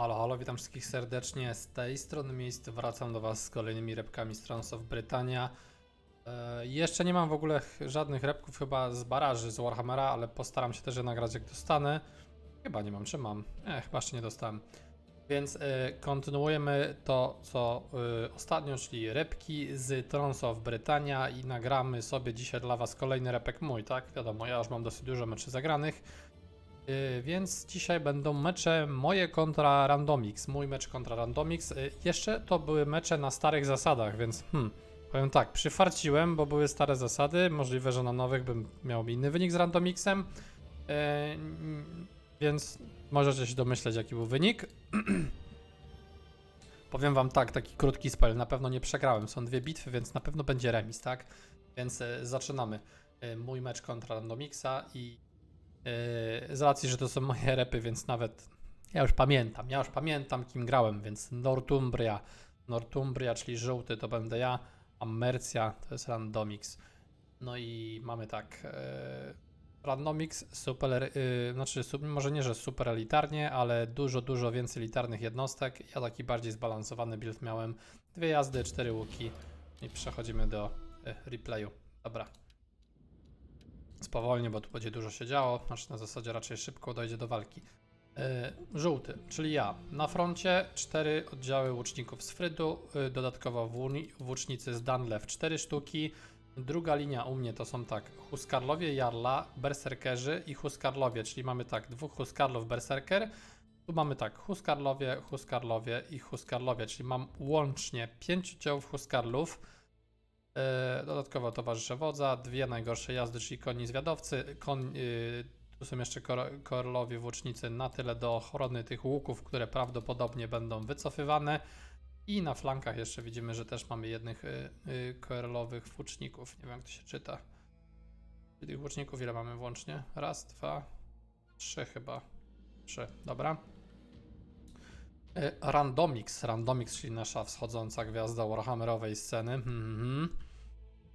Halo, halo, witam wszystkich serdecznie z tej strony miejsc. Wracam do Was z kolejnymi repkami z Trans of Britannia. E, jeszcze nie mam w ogóle ch- żadnych repków chyba z baraży z Warhammera, ale postaram się też je nagrać jak dostanę. Chyba nie mam, czy mam? Nie, chyba jeszcze nie dostałem. Więc e, kontynuujemy to, co e, ostatnio, czyli repki z Trans of Britannia i nagramy sobie dzisiaj dla Was kolejny repek mój, tak? Wiadomo, ja już mam dosyć dużo meczy zagranych. Yy, więc dzisiaj będą mecze moje kontra Randomix. Mój mecz kontra Randomix. Yy, jeszcze to były mecze na starych zasadach, więc hmm, powiem tak, przyfarciłem, bo były stare zasady. Możliwe, że na nowych bym miał inny wynik z Randomixem. Mm, więc możecie się domyśleć, jaki był wynik. Powiem wam tak, taki krótki spoiler, na pewno nie przegrałem. Są dwie bitwy, więc na pewno będzie remis, tak? Więc zaczynamy. Mój mecz kontra Randomixa i z racji, że to są moje repy, więc nawet ja już pamiętam, ja już pamiętam kim grałem, więc Northumbria, Northumbria, czyli żółty to będę ja, a Mercia to jest Randomix. No i mamy tak, yy, Randomix super, yy, znaczy może nie, że super elitarnie, ale dużo, dużo więcej elitarnych jednostek. Ja taki bardziej zbalansowany build miałem, dwie jazdy, cztery łuki i przechodzimy do yy, replayu. Dobra. Spowolnie, bo tu będzie dużo się działo, znaczy na zasadzie raczej szybko dojdzie do walki. Yy, żółty, czyli ja. Na froncie cztery oddziały łuczników z Frydu, yy, dodatkowo włócznicy z Danlew 4 sztuki. Druga linia u mnie to są tak Huskarlowie Jarla, Berserkerzy i Huskarlowie, czyli mamy tak dwóch Huskarlów Berserker. Tu mamy tak Huskarlowie, Huskarlowie i Huskarlowie, czyli mam łącznie 5 oddziałów Huskarlów. E, Dodatkowo towarzysze wodza, dwie najgorsze jazdy, czyli koni zwiadowcy. Kon, y, tu są jeszcze kor, korlowie włócznicy na tyle do ochrony tych łuków, które prawdopodobnie będą wycofywane. I na flankach jeszcze widzimy, że też mamy jednych y, y, korlowych włóczników. Nie wiem, jak to się czyta. Tych włóczników ile mamy włącznie? Raz, dwa, trzy chyba. Trzy, dobra. Y, Randomix, Randomix, czyli nasza wschodząca gwiazda Warhammerowej sceny. Mhm.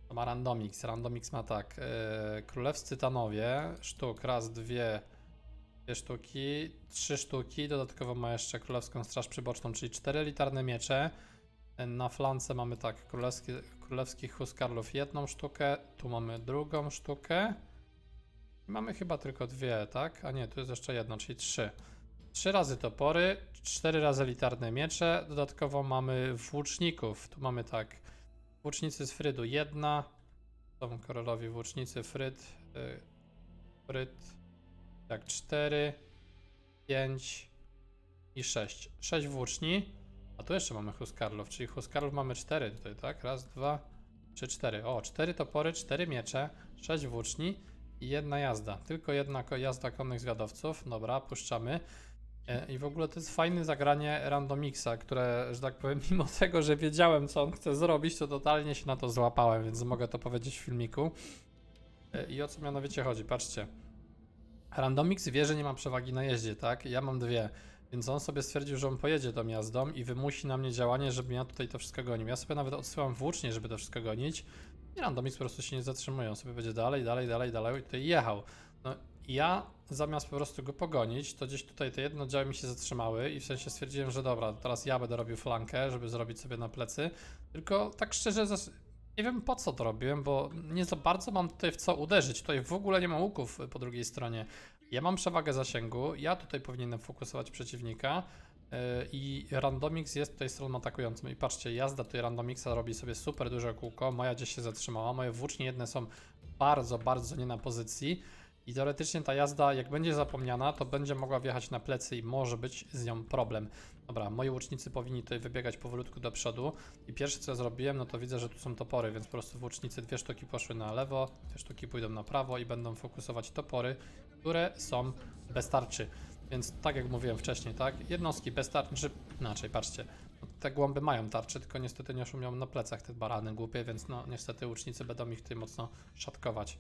To ma Randomix. Randomix ma tak. Yy, Królewscy Tanowie, sztuk, raz, dwie, dwie sztuki, trzy sztuki. Dodatkowo ma jeszcze Królewską Straż Przyboczną, czyli cztery elitarne miecze. Na flance mamy tak, królewski, królewskich huskarlów jedną sztukę, tu mamy drugą sztukę. Mamy chyba tylko dwie, tak? A nie, tu jest jeszcze jedno, czyli trzy. Trzy razy topory, cztery razy elitarne miecze. Dodatkowo mamy włóczników. Tu mamy tak. Włócznicy z Frydu jedna. Są korolowi włócznicy Fryd. Y, Fryd. Tak, cztery, pięć i sześć. Sześć włóczni. A tu jeszcze mamy Huskarlów, czyli Huskarlów mamy cztery tutaj, tak? Raz, dwa, trzy, cztery. O, cztery topory, cztery miecze, sześć włóczni i jedna jazda. Tylko jedna jazda konnych zwiadowców. Dobra, puszczamy. E, I w ogóle to jest fajne zagranie randomixa, które, że tak powiem, mimo tego, że wiedziałem, co on chce zrobić, to totalnie się na to złapałem, więc mogę to powiedzieć w filmiku. E, I o co mianowicie chodzi? Patrzcie. Randomix wie, że nie ma przewagi na jeździe, tak? Ja mam dwie. Więc on sobie stwierdził, że on pojedzie tą jazdą i wymusi na mnie działanie, żebym ja tutaj to wszystko gonił. Ja sobie nawet odsyłam włócznie, żeby to wszystko gonić. I Randomix po prostu się nie zatrzymuje. On sobie będzie dalej, dalej, dalej, dalej i tutaj jechał. No ja zamiast po prostu go pogonić, to gdzieś tutaj te jedno oddziały mi się zatrzymały i w sensie stwierdziłem, że dobra, teraz ja będę robił flankę, żeby zrobić sobie na plecy. Tylko tak szczerze, nie wiem po co to robiłem, bo nie za bardzo mam tutaj w co uderzyć. Tutaj w ogóle nie ma łuków po drugiej stronie. Ja mam przewagę zasięgu, ja tutaj powinienem fokusować przeciwnika yy, i Randomix jest tutaj stroną atakującą. I patrzcie, jazda tutaj Randomixa robi sobie super duże kółko, moja gdzieś się zatrzymała, moje włócznie jedne są bardzo, bardzo nie na pozycji. I teoretycznie ta jazda, jak będzie zapomniana, to będzie mogła wjechać na plecy i może być z nią problem. Dobra, moi łucznicy powinni tutaj wybiegać powolutku do przodu. I pierwsze co zrobiłem, no to widzę, że tu są topory, więc po prostu włócznicy dwie sztuki poszły na lewo, dwie sztuki pójdą na prawo i będą fokusować topory, które są bez tarczy. Więc tak jak mówiłem wcześniej, tak? Jednostki bez tarczy, czy inaczej, patrzcie. No, te głąby mają tarczy, tylko niestety nie szumią na plecach te barany głupie, więc no niestety łucznicy będą ich tutaj mocno szatkować.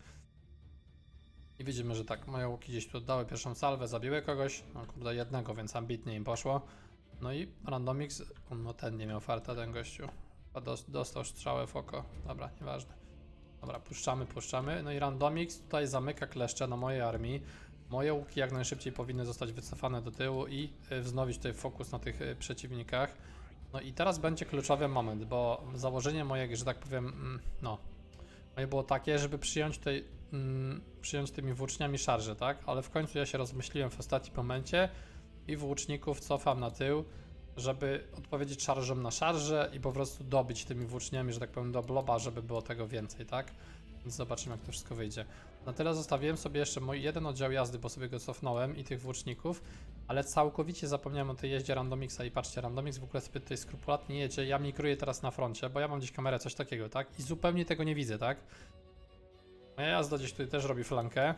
I widzimy, że tak, moje łuki gdzieś tu oddały pierwszą salwę, zabiły kogoś, no kurde jednego, więc ambitnie im poszło. No i Randomix, no ten nie miał farta, ten gościu. Dostał strzałę w oko, dobra, nieważne. Dobra, puszczamy, puszczamy. No i Randomix tutaj zamyka kleszcze na mojej armii. Moje łuki jak najszybciej powinny zostać wycofane do tyłu i y, wznowić tutaj fokus na tych y, przeciwnikach. No i teraz będzie kluczowy moment, bo założenie moje, że tak powiem, mm, no, moje było takie, żeby przyjąć tutaj, mm, przyjąć tymi włóczniami szarże, tak? Ale w końcu ja się rozmyśliłem w ostatnim momencie i włóczników cofam na tył, żeby odpowiedzieć szarżą na szarże i po prostu dobić tymi włóczniami, że tak powiem, do bloba, żeby było tego więcej, tak? Więc zobaczymy, jak to wszystko wyjdzie. Na tyle zostawiłem sobie jeszcze mój jeden oddział jazdy, bo sobie go cofnąłem i tych włóczników, ale całkowicie zapomniałem o tej jeździe Randomixa i patrzcie, Randomix w ogóle sobie tutaj skrupulatnie jedzie, ja migruję teraz na froncie, bo ja mam gdzieś kamerę, coś takiego, tak? I zupełnie tego nie widzę, tak? Moja jazda gdzieś tutaj też robi flankę.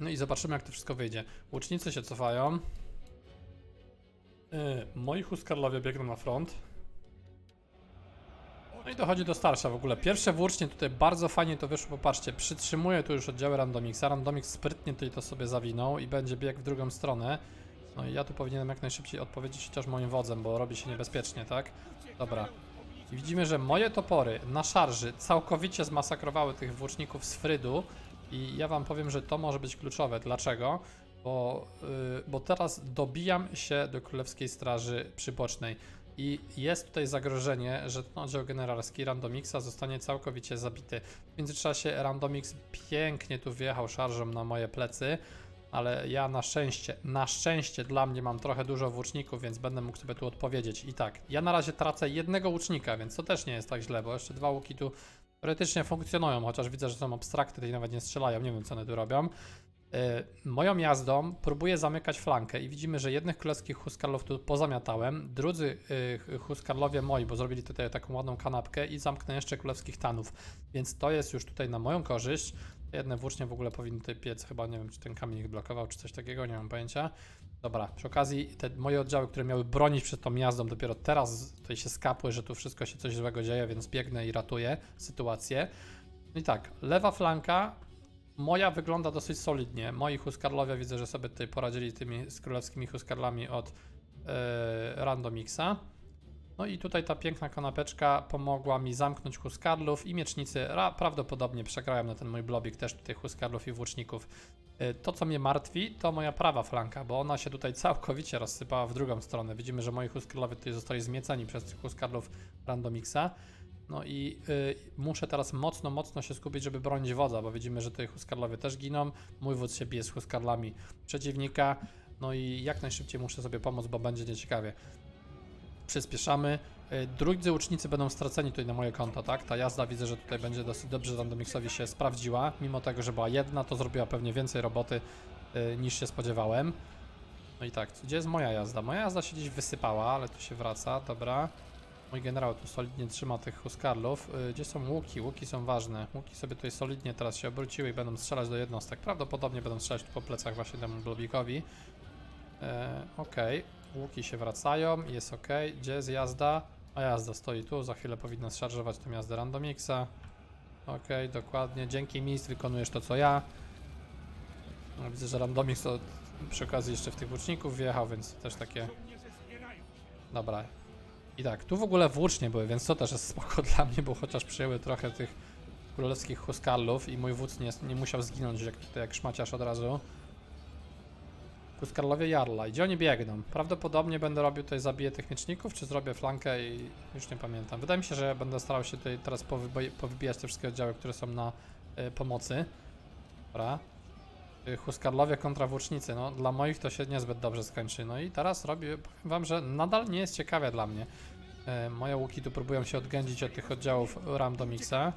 No i zobaczymy, jak to wszystko wyjdzie. Łucznicy się cofają. Yy, moi huskarlowie biegną na front. No i dochodzi do starsza w ogóle. Pierwsze włócznie tutaj bardzo fajnie to wyszło, popatrzcie, przytrzymuje tu już oddziały Randomixa. Randomix sprytnie tutaj to sobie zawinął i będzie biegł w drugą stronę. No i ja tu powinienem jak najszybciej odpowiedzieć chociaż moim wodzem, bo robi się niebezpiecznie, tak? Dobra. I widzimy, że moje topory na szarży całkowicie zmasakrowały tych włóczników z Frydu i ja wam powiem, że to może być kluczowe. Dlaczego? Bo, yy, bo teraz dobijam się do Królewskiej Straży Przybocznej i jest tutaj zagrożenie, że ten oddział generalski Randomixa zostanie całkowicie zabity. W międzyczasie Randomix pięknie tu wjechał szarżą na moje plecy, ale ja na szczęście, na szczęście dla mnie mam trochę dużo włóczników, więc będę mógł sobie tu odpowiedzieć. I tak, ja na razie tracę jednego łucznika, więc to też nie jest tak źle, bo jeszcze dwa łuki tu teoretycznie funkcjonują, chociaż widzę, że są abstrakty, te nawet nie strzelają, nie wiem co one tu robią. Yy, moją jazdą próbuję zamykać flankę i widzimy, że jednych królewskich huskarlów tu pozamiatałem, drudzy yy, huskarlowie moi, bo zrobili tutaj taką ładną kanapkę i zamknę jeszcze królewskich tanów, więc to jest już tutaj na moją korzyść. Jedne włócznie w ogóle powinny tutaj piec, chyba nie wiem, czy ten kamień ich blokował, czy coś takiego, nie mam pojęcia. Dobra, przy okazji te moje oddziały, które miały bronić przed tą jazdą, dopiero teraz tutaj się skapły, że tu wszystko się coś złego dzieje, więc biegnę i ratuję sytuację. No i tak, lewa flanka moja wygląda dosyć solidnie. Moi huskarlowie widzę, że sobie tutaj poradzili tymi z królewskimi huskarlami od e, Randomixa. No i tutaj ta piękna kanapeczka pomogła mi zamknąć huskarlów i miecznicy ra, prawdopodobnie przegrałem na ten mój blobik też tutaj huskarlów i włóczników. E, To, co mnie martwi, to moja prawa flanka, bo ona się tutaj całkowicie rozsypała w drugą stronę. Widzimy, że moi huskarlowie tutaj zostali zmieceni przez tych huskarlów Randomixa. No i y, muszę teraz mocno, mocno się skupić, żeby bronić wodza, bo widzimy, że tutaj huskarlowie też giną. Mój wódz się bije z huskarlami przeciwnika. No i jak najszybciej muszę sobie pomóc, bo będzie nieciekawie. Przyspieszamy. Y, Drudzy łucznicy będą straceni tutaj na moje konto, tak? Ta jazda widzę, że tutaj będzie dosyć dobrze Randomixowi się sprawdziła. Mimo tego, że była jedna, to zrobiła pewnie więcej roboty y, niż się spodziewałem. No i tak, gdzie jest moja jazda? Moja jazda się gdzieś wysypała, ale tu się wraca, dobra. Mój generał tu solidnie trzyma tych huskarlów. Y, Gdzie są łuki? Łuki są ważne. Łuki sobie tutaj solidnie teraz się obróciły i będą strzelać do jednostek. Prawdopodobnie będą strzelać po plecach właśnie temu blobikowi. E, okej, łuki się wracają, jest ok. Gdzie jest jazda? A jazda stoi tu, za chwilę powinna szarżować tą jazdę randomixa. Okej, dokładnie. Dzięki mi wykonujesz to co ja. No, widzę, że randomix to przy okazji jeszcze w tych łuczników wjechał, więc też takie... Dobra, i tak, tu w ogóle włócznie były, więc to też jest spoko dla mnie, bo chociaż przyjęły trochę tych królewskich huskarlów i mój wódz nie, nie musiał zginąć jak, jak szmaciarz od razu. Huskarlowie Jarla. I gdzie oni biegną? Prawdopodobnie będę robił tutaj, zabiję tych mieczników, czy zrobię flankę i już nie pamiętam. Wydaje mi się, że będę starał się tutaj teraz powybij- powybijać te wszystkie oddziały, które są na y, pomocy. Dobra. Y, Huskarlowie kontra włócznicy. No, dla moich to się niezbyt dobrze skończy. No i teraz robię, powiem wam, że nadal nie jest ciekawe dla mnie. E, moje łuki tu próbują się odgędzić od tych oddziałów Randomixa.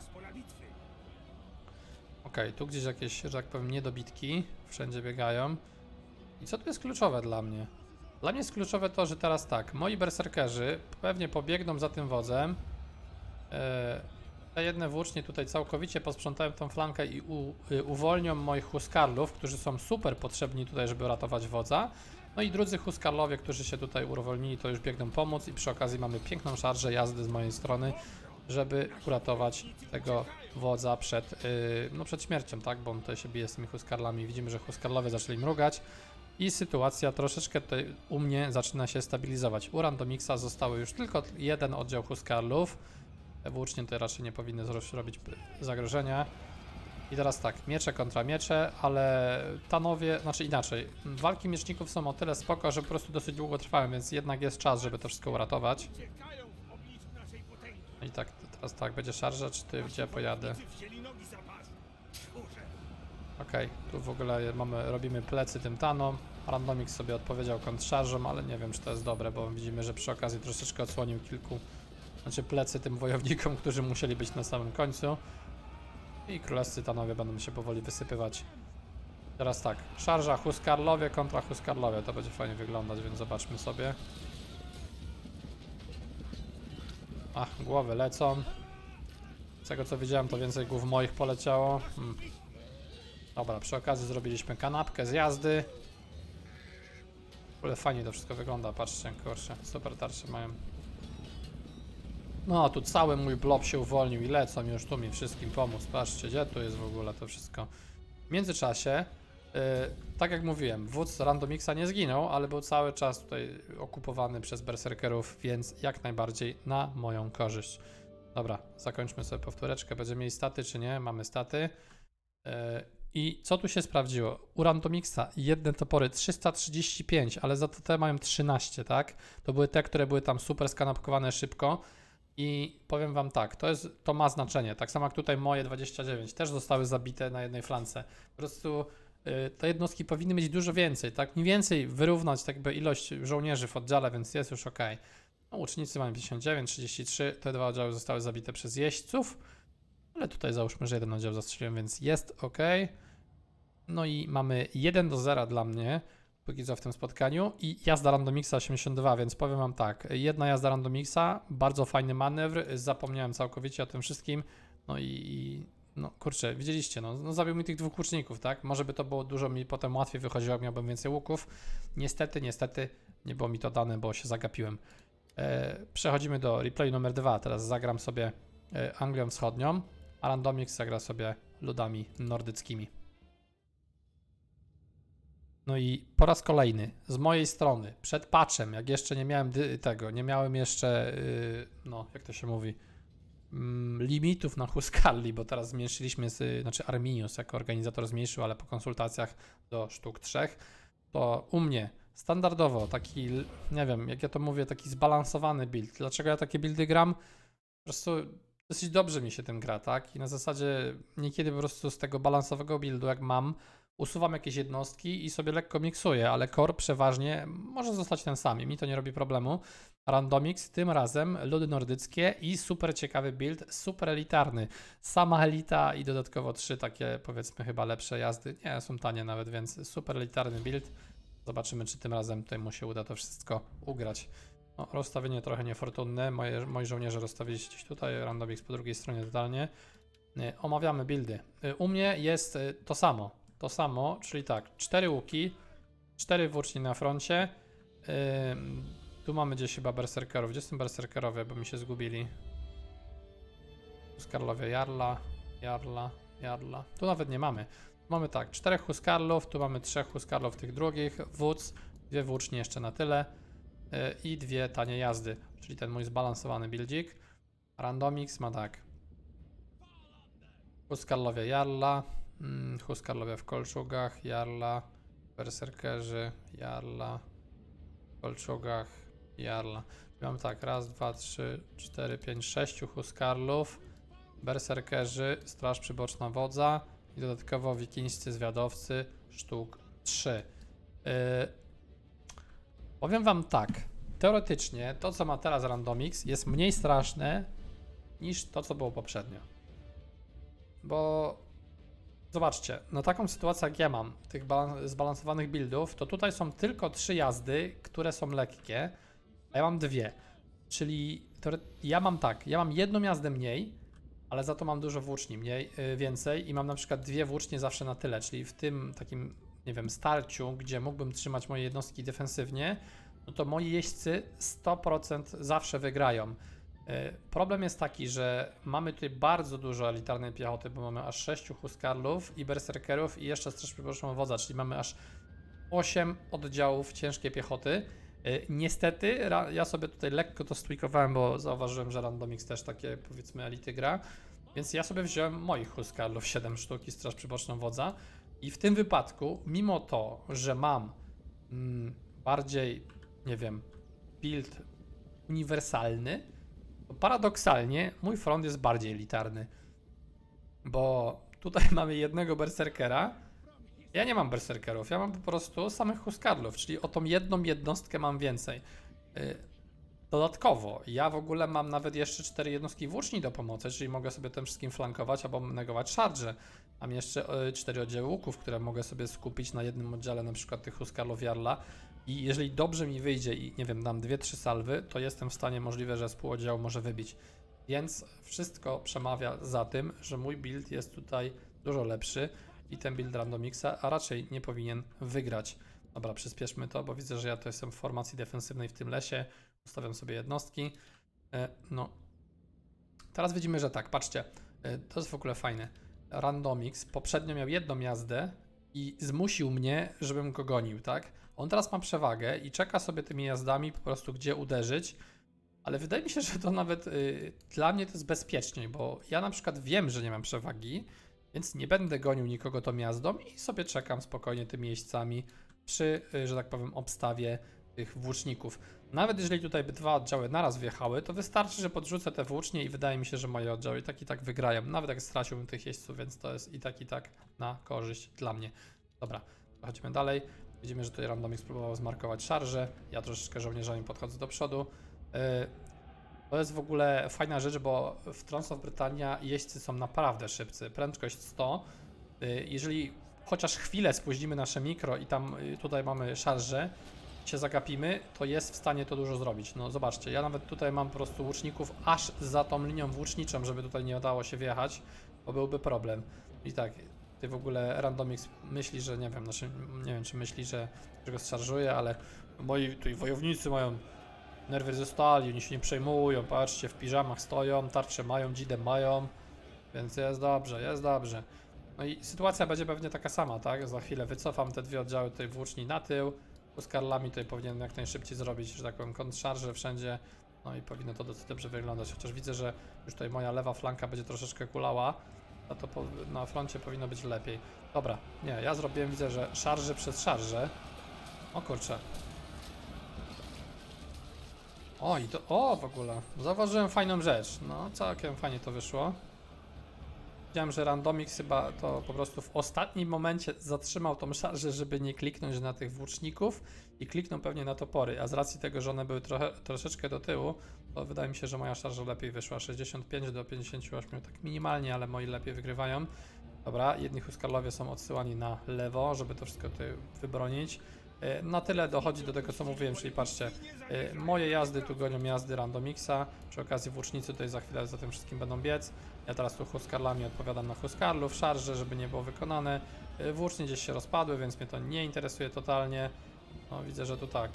Okej, tu gdzieś jakieś, że tak powiem, niedobitki wszędzie biegają. I co tu jest kluczowe dla mnie? Dla mnie jest kluczowe to, że teraz tak, moi berserkerzy pewnie pobiegną za tym wodzem. E, te jedne włócznie tutaj całkowicie posprzątałem tą flankę i y, uwolnią moich huskarlów, którzy są super potrzebni tutaj, żeby ratować wodza. No i drudzy huskarlowie, którzy się tutaj uwolnili, to już biegną pomóc i przy okazji mamy piękną szarżę jazdy z mojej strony, żeby uratować tego wodza przed, yy, no przed śmiercią, tak? Bo on tutaj się bije z tymi huskarlami. Widzimy, że huskarlowie zaczęli mrugać i sytuacja troszeczkę tutaj u mnie zaczyna się stabilizować. U Randomixa zostały już tylko jeden oddział huskarlów. Te włócznie tutaj raczej nie powinny zrobić zagrożenia. I teraz tak, miecze kontra miecze, ale tanowie, znaczy inaczej, walki mieczników są o tyle spoko, że po prostu dosyć długo trwają, więc jednak jest czas, żeby to wszystko uratować. I tak, teraz tak, będzie szarża, czy ty gdzie pojadę? Tu w ogóle mamy, robimy plecy tym tanom. Randomix sobie odpowiedział kontrszarżą, ale nie wiem, czy to jest dobre, bo widzimy, że przy okazji troszeczkę odsłonił kilku, znaczy plecy tym wojownikom, którzy musieli być na samym końcu. I królewscy tanowie będą się powoli wysypywać. Teraz tak, szarża Huskarlowie kontra Huskarlowie, to będzie fajnie wyglądać, więc zobaczmy sobie. Ach, głowy lecą. Z tego co widziałem, to więcej głów moich poleciało. Hmm. Dobra, przy okazji zrobiliśmy kanapkę z jazdy. W ogóle fajnie to wszystko wygląda, patrzcie, kurczę, super tarcze mają. No, tu cały mój blob się uwolnił i lecą już tu mi wszystkim pomóc. Patrzcie, gdzie tu jest w ogóle to wszystko. W międzyczasie, yy, tak jak mówiłem, wódz Randomixa nie zginął, ale był cały czas tutaj okupowany przez berserkerów, więc jak najbardziej na moją korzyść. Dobra, zakończmy sobie powtóreczkę. Będziemy mieli staty czy nie? Mamy staty. Yy, I co tu się sprawdziło? U Randomixa jedne topory 335, ale za to te mają 13, tak? To były te, które były tam super skanapkowane szybko. I powiem wam tak, to, jest, to ma znaczenie. Tak samo jak tutaj moje 29 też zostały zabite na jednej flance. Po prostu y, te jednostki powinny mieć dużo więcej, tak? Mniej więcej wyrównać tak jakby ilość żołnierzy w oddziale, więc jest już ok. No, łucznicy mają 59, 33, te dwa oddziały zostały zabite przez jeźdźców, ale tutaj załóżmy, że jeden oddział zastrzeliłem, więc jest ok. No i mamy 1 do 0 dla mnie, póki co w tym spotkaniu. I jazda Randomixa 82, więc powiem wam tak, jedna jazda Randomixa, bardzo fajny manewr, zapomniałem całkowicie o tym wszystkim, no i, i no kurczę, widzieliście, no, no zabił mi tych dwóch łuczników, tak, może by to było dużo mi potem łatwiej wychodziło, miałbym więcej łuków, niestety, niestety nie było mi to dane, bo się zagapiłem. E, przechodzimy do replay numer 2, teraz zagram sobie e, Anglią Wschodnią, a Randomix zagra sobie ludami nordyckimi. No i po raz kolejny z mojej strony, przed patchem, jak jeszcze nie miałem tego, nie miałem jeszcze, yy, no jak to się mówi, mm, limitów na Huskarli, bo teraz zmniejszyliśmy, z, znaczy Arminius jako organizator zmniejszył, ale po konsultacjach do sztuk trzech, to u mnie standardowo taki, nie wiem, jak ja to mówię, taki zbalansowany build. Dlaczego ja takie buildy gram? Po prostu dosyć dobrze mi się tym gra, tak? I na zasadzie niekiedy po prostu z tego balansowego buildu, jak mam, usuwam jakieś jednostki i sobie lekko miksuję, ale core przeważnie może zostać ten sam mi to nie robi problemu. Randomix, tym razem ludy nordyckie i super ciekawy build, super elitarny. Sama elita i dodatkowo trzy takie powiedzmy chyba lepsze jazdy. Nie, są tanie nawet, więc super elitarny build. Zobaczymy, czy tym razem tutaj mu się uda to wszystko ugrać. No, rozstawienie trochę niefortunne. Moje, moi żołnierze rozstawili się gdzieś tutaj, Randomix po drugiej stronie totalnie. Nie, Omawiamy buildy. Y, U mnie jest y, to samo. To samo, czyli tak, cztery łuki, cztery włóczni na froncie. Ym, tu mamy gdzieś chyba berserkerów. Gdzie są berserkerowie, bo mi się zgubili? Huskarlowie Jarla, Jarla, Jarla. Tu nawet nie mamy. Mamy tak, czterech Huskarlów, tu mamy trzech Huskarlów tych drugich, wódz, dwie włócznie jeszcze na tyle yy, i dwie tanie jazdy, czyli ten mój zbalansowany buildzik. Randomix ma tak. Huskarlowie Jarla, mm, Huskarlowie w kolczugach, Jarla, Berserkerzy, Jarla, w kolczugach, Jarla. Mamy tak, raz, dwa, trzy, cztery, pięć, sześciu Huskarlów, Berserkerzy, Straż Przyboczna Wodza i dodatkowo wikińscy zwiadowcy sztuk 3. Yy, powiem wam tak, teoretycznie to co ma teraz Randomix jest mniej straszne niż to co było poprzednio. Bo zobaczcie, na taką sytuację jak ja mam, tych balan- zbalansowanych buildów, to tutaj są tylko trzy jazdy, które są lekkie, a ja mam dwie. Czyli ja mam tak, ja mam jedną jazdę mniej, ale za to mam dużo włóczni mniej, yy, więcej i mam na przykład dwie włócznie zawsze na tyle, czyli w tym takim, nie wiem, starciu, gdzie mógłbym trzymać moje jednostki defensywnie, no to moi jeźdźcy 100% zawsze wygrają. E, Problem jest taki, że mamy tutaj bardzo dużo elitarnej piechoty, bo mamy aż 6 huskarlów i berserkerów i jeszcze straż przyboczną wodza, czyli mamy aż 8 oddziałów ciężkiej piechoty. E, Niestety, ja sobie tutaj lekko to stwikowałem, bo zauważyłem, że Randomix też takie powiedzmy elity gra. Więc ja sobie wziąłem moich Huskarlów 7 sztuk i Straż Przyboczną Wodza. I w tym wypadku, mimo to, że mam mm, bardziej, nie wiem, build uniwersalny, paradoksalnie mój front jest bardziej elitarny. Bo tutaj mamy jednego berserkera. Ja nie mam berserkerów, ja mam po prostu samych huskarlów, czyli o tą jedną jednostkę mam więcej. Y, Dodatkowo, ja w ogóle mam nawet jeszcze cztery jednostki włóczni do pomocy, czyli mogę sobie tym wszystkim flankować albo negować szarże. Mam jeszcze y, cztery oddziały łuków, które mogę sobie skupić na jednym oddziale, na przykład tych huskarlów Jarla. I jeżeli dobrze mi wyjdzie i nie wiem, dam dwie, trzy salwy, to jestem w stanie możliwe, że z pół oddziału może wybić. Więc wszystko przemawia za tym, że mój build jest tutaj dużo lepszy i ten build randomixa, a raczej nie powinien wygrać. Dobra, przyspieszmy to, bo widzę, że ja to jestem w formacji defensywnej w tym lesie. Ustawiam sobie jednostki. E, no. Teraz widzimy, że tak, patrzcie, e, to jest w ogóle fajne. Randomix poprzednio miał jedną jazdę i zmusił mnie, żebym go gonił, tak? On teraz ma przewagę i czeka sobie tymi jazdami po prostu gdzie uderzyć, ale wydaje mi się, że to nawet y, dla mnie to jest bezpieczniej, bo ja na przykład wiem, że nie mam przewagi, więc nie będę gonił nikogo tą jazdą i sobie czekam spokojnie tymi jeźdźcami przy, y, że tak powiem, obstawie tych włóczników. Nawet jeżeli tutaj by dwa oddziały naraz wjechały, to wystarczy, że podrzucę te włócznie i wydaje mi się, że moje oddziały i tak i tak wygrają. Nawet jak straciłbym tych jeźdźców, więc to jest i tak i tak na korzyść dla mnie. Dobra, przechodzimy dalej. Widzimy, że tutaj Randomix spróbował zmarkować szarże. Ja troszeczkę żołnierzami podchodzę do przodu. Yy, To jest w ogóle fajna rzecz, bo w Trons of Britannia jeźdźcy są naprawdę szybcy. Prędkość 100. Yy, Jeżeli chociaż chwilę spóźnimy nasze mikro i tam yy, tutaj mamy szarże, się zagapimy, to jest w stanie to dużo zrobić. No zobaczcie, ja nawet tutaj mam po prostu łuczników aż za tą linią włóczniczą, żeby tutaj nie udało się wjechać, bo byłby problem. I tak, ty w ogóle Randomix myśli, że nie wiem, znaczy nie wiem czy myśli, że, że go szarżuje, ale moi tutaj wojownicy mają nerwy ze stali, oni się nie przejmują, patrzcie, w piżamach stoją, tarcze mają, dzidem mają, więc jest dobrze, jest dobrze. No i sytuacja będzie pewnie taka sama, tak? Za chwilę wycofam te dwie oddziały tej włóczni na tył, z Karlami tutaj powinien jak najszybciej zrobić, że tak powiem, kontrszarże wszędzie. No i powinno to dosyć dobrze wyglądać, chociaż widzę, że już tutaj moja lewa flanka będzie troszeczkę kulała, a to po, na froncie powinno być lepiej. Dobra, nie, ja zrobiłem, widzę, że szarże przez szarże. O kurczę. O, i to, o w ogóle, zauważyłem fajną rzecz, no całkiem fajnie to wyszło. Widziałem, że Randomix chyba to po prostu w ostatnim momencie zatrzymał tą szarżę, żeby nie kliknąć na tych włóczników i kliknął pewnie na topory, a z racji tego, że one były trochę, troszeczkę do tyłu, to wydaje mi się, że moja szarża lepiej wyszła, 65 do 58, tak minimalnie, ale moi lepiej wygrywają. Dobra, jedni Huskarlowie są odsyłani na lewo, żeby to wszystko tutaj wybronić. E, Na tyle dochodzi do tego, co mówiłem, czyli patrzcie, e, moje jazdy tu gonią jazdy Randomixa, przy okazji włócznicy tutaj za chwilę za tym wszystkim będą biec. Ja teraz tu Huskarlami odpowiadam na Huskarlów, szarże, żeby nie było wykonane. Y, Włócznie gdzieś się rozpadły, więc mnie to nie interesuje totalnie. No widzę, że tu tak.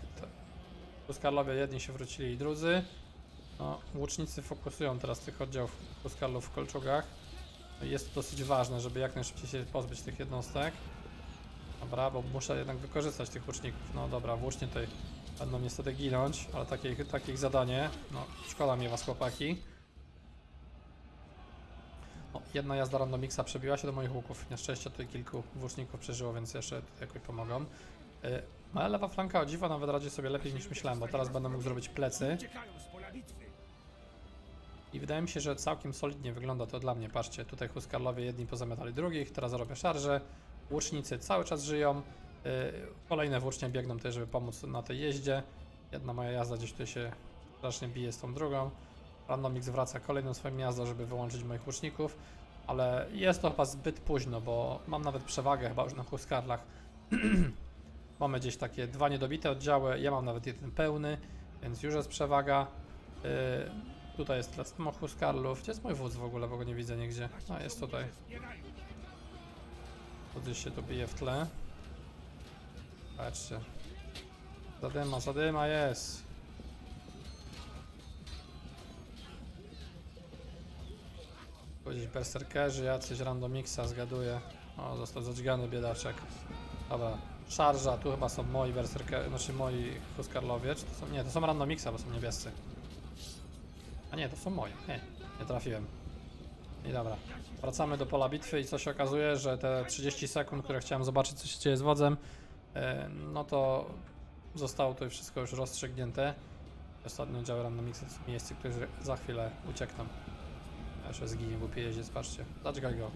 Huskarlowie jedni się wrócili i drudzy. No, łucznicy fokusują teraz tych oddziałów Huskarlów w kolczugach. No Jest to dosyć ważne, żeby jak najszybciej się pozbyć tych jednostek. Dobra, bo muszę jednak wykorzystać tych łuczników. No dobra, włócznie tutaj będą niestety ginąć, ale takie, takich zadanie. No, szkoda mi was chłopaki. O, jedna jazda randomixa przebiła się do moich łuków. Na szczęście tutaj kilku włóczników przeżyło, więc jeszcze tutaj jakoś pomogą. Yy, moja lewa flanka o dziwo nawet radzi sobie lepiej niż myślałem, bo teraz będę mógł zrobić plecy. I wydaje mi się, że całkiem solidnie wygląda to dla mnie. Patrzcie, tutaj Huskarlowie jedni pozamiatali drugich, teraz robię szarże. Łucznicy cały czas żyją. Yy, kolejne włócznie biegną tutaj, żeby pomóc na tej jeździe. Jedna moja jazda gdzieś tutaj się strasznie bije z tą drugą. Randomix wraca kolejną swoją jazdą, żeby wyłączyć moich łuczników. Ale jest to chyba zbyt późno, bo mam nawet przewagę chyba już na Huskarlach. Mamy gdzieś takie dwa niedobite oddziały, ja mam nawet jeden pełny, więc już jest przewaga. Yy, tutaj jest tyle samo Huskarlów. Gdzie jest mój wódz w ogóle, bo go nie widzę nigdzie. A, jest tutaj. To się tu bije w tle. Patrzcie. Zadyma, zadyma jest. Gdzieś berserkerzy, jacyś randomixa zgaduję. O, został zadźgany biedaczek. Dobra, szarża, tu chyba są moi berserkerzy, znaczy moi Huskarlowie, czy to są, nie, to są randomixa, bo są niebiescy. A nie, to są moi, nie, nie trafiłem. I dobra. Wracamy do pola bitwy i co się okazuje, że te 30 sekund, które chciałem zobaczyć, co się dzieje z wodzem, e, no to zostało tutaj wszystko już rozstrzygnięte. Ostatnio dział randomixa to miejsce, które za chwilę uciekną. Jeszcze zginie głupie jeździec, patrzcie. Zaczekaj go.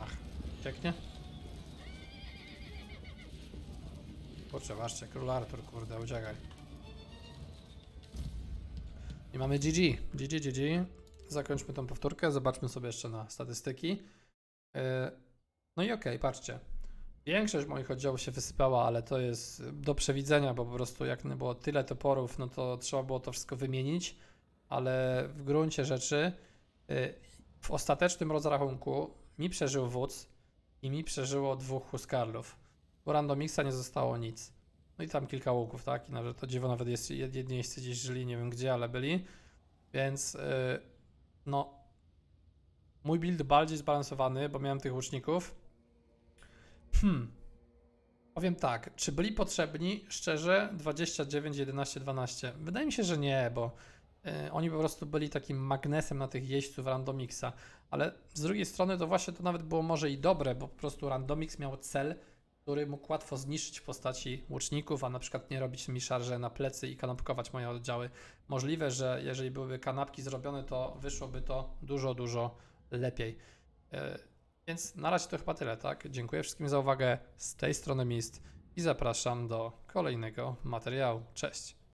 Ach, ucieknie? Kurczę, patrzcie, król Artur, kurde, uciekaj. I mamy GG. GG, GG. Zakończmy tą powtórkę, zobaczmy sobie jeszcze na statystyki. Yy, No i okej, patrzcie. Większość moich oddziałów się wysypała, ale to jest do przewidzenia, bo po prostu jak nie było tyle toporów, no to trzeba było to wszystko wymienić, ale w gruncie rzeczy yy, w ostatecznym rozrachunku mi przeżył wódz i mi przeżyło dwóch huskarlów. Bo randomixa nie zostało nic. No i tam kilka łuków, tak? I nawet to dziwo nawet jest jed- jedni jeźdźcy gdzieś żyli, nie wiem gdzie, ale byli. Więc yy, no mój build bardziej zbalansowany, bo miałem tych łuczników. Hmm. Powiem tak, czy byli potrzebni? Szczerze, 29, 11, 12. Wydaje mi się, że nie, bo y, oni po prostu byli takim magnesem na tych jeźdźców randomixa. Ale z drugiej strony to właśnie to nawet było może i dobre, bo po prostu randomix miał cel, który mógł łatwo zniszczyć w postaci łuczników, a na przykład nie robić mi szarże na plecy i kanapkować moje oddziały. Możliwe, że jeżeli byłyby kanapki zrobione, to wyszłoby to dużo, dużo lepiej. E, Więc na razie to chyba tyle, tak? Dziękuję wszystkim za uwagę z tej strony Mist i zapraszam do kolejnego materiału. Cześć!